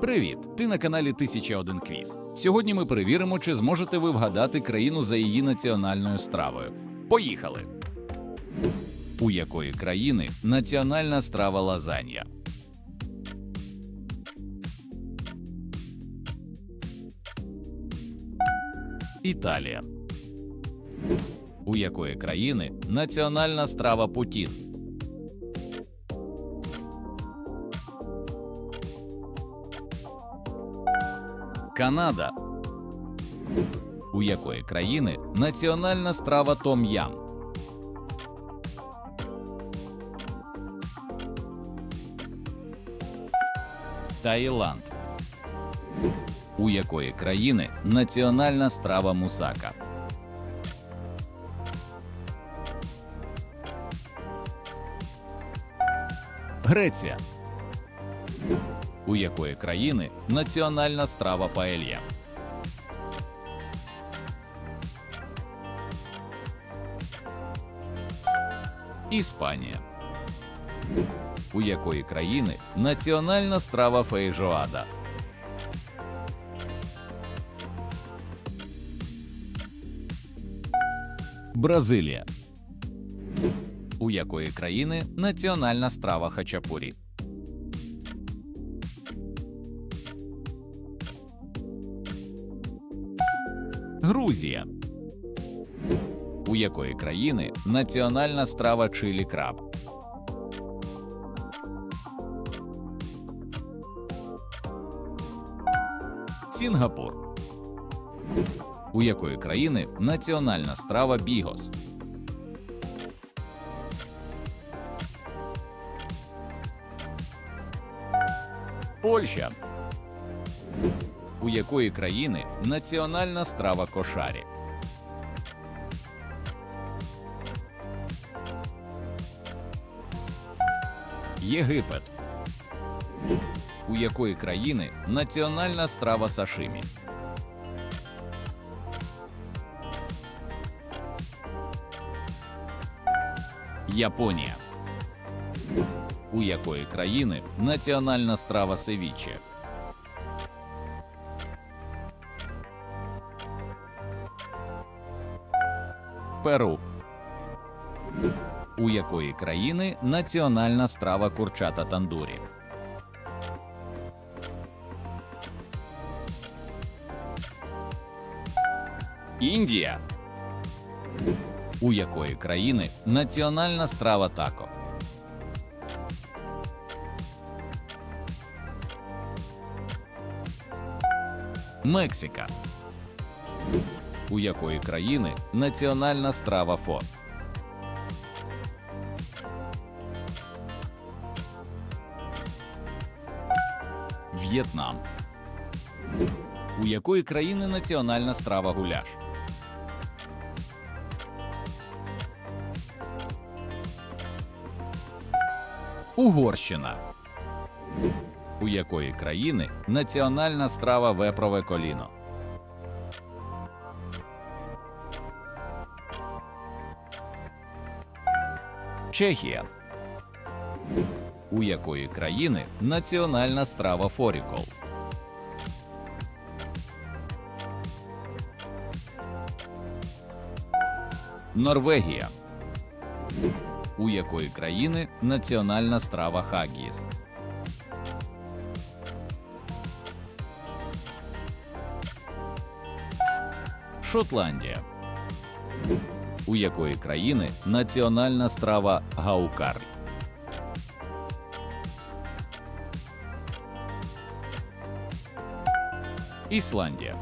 Привіт! Ти на каналі 1001 Квіз. Сьогодні ми перевіримо, чи зможете ви вгадати країну за її національною стравою. Поїхали! У якої країни національна страва лазанья? Італія. У якої країни національна страва Путін? Канада. У якої країни національна страва том-ям? Таїланд. У якої країни національна страва мусака? Греція. У якої країни національна страва паелья? Іспанія. У якої країни національна страва фейжоада? Бразилія. У якої країни національна страва хачапурі? Грузія. У якої країни національна страва чилі краб? Сінгапур. У якої країни національна страва бігос? Польща. У якої країни національна страва кошарі? Єгипет. У якої країни національна страва сашимі? Японія. У якої країни національна страва севіче? Перу. У якої країни національна страва курчата тандурі? Індія. У якої країни національна страва тако? Мексика. У якої країни національна страва фо? В'єтнам. У якої країни національна страва гуляш? Угорщина. У якої країни національна страва вепрове коліно? Чехія. У якої країни національна страва форікол? Норвегія. У якої країни національна страва хагіс? Шотландія. У якої країни національна страва гаукар? Ісландія.